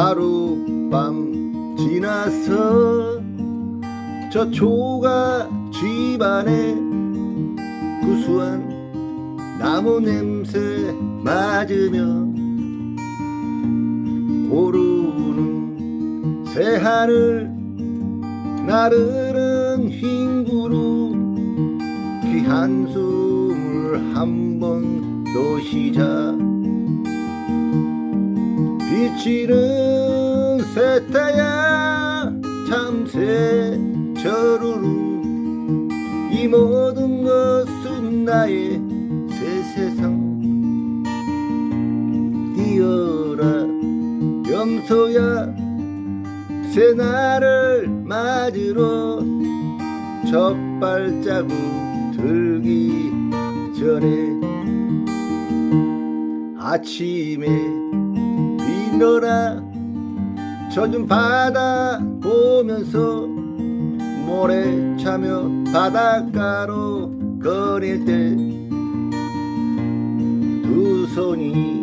하룻밤 지나서 저 초가 집안에 구수한 나무 냄새 맞으며 오르는 새하늘 나르는 흰 구름 그 한숨을 한 번 더 쉬자 비치는 새타야 참새 저루루 이 모든 것은 나의 새 세상. 뛰어라 염소야 새 날을 맞으러 첫 발자국 들기 전에 아침에 비너라 젖은 바다 보면서 모래 차며 바닷가로 거릴 때두 손이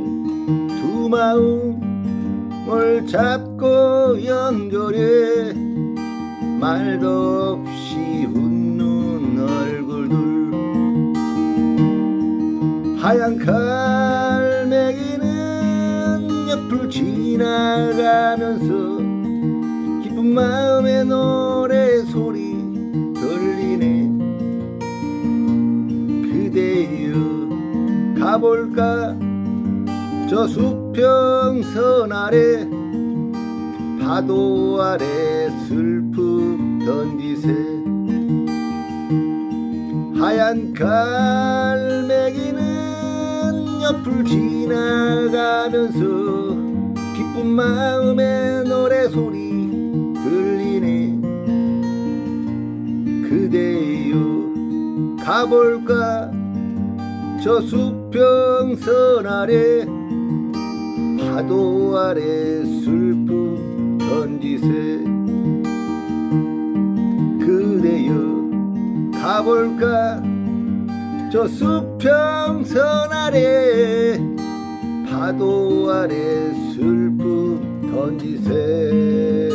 두 마음을 잡고 연결해 말도 없이 웃는 얼굴들. 하얀 갈 지나가면서 기쁜 마음에 노래 소리 들리네. 그대여 가볼까? 저 수평선 아래 파도 아래 슬픔 던지세. 하얀 갈매기는 옆을 지나가면서 마음에 노래 소리 들리네. 그대여 가볼까? 저 수평선 아래 파도 아래 슬픔 던지세. 그대여 가볼까? 저 수평선 아래 파도 아래 슬픔 던지세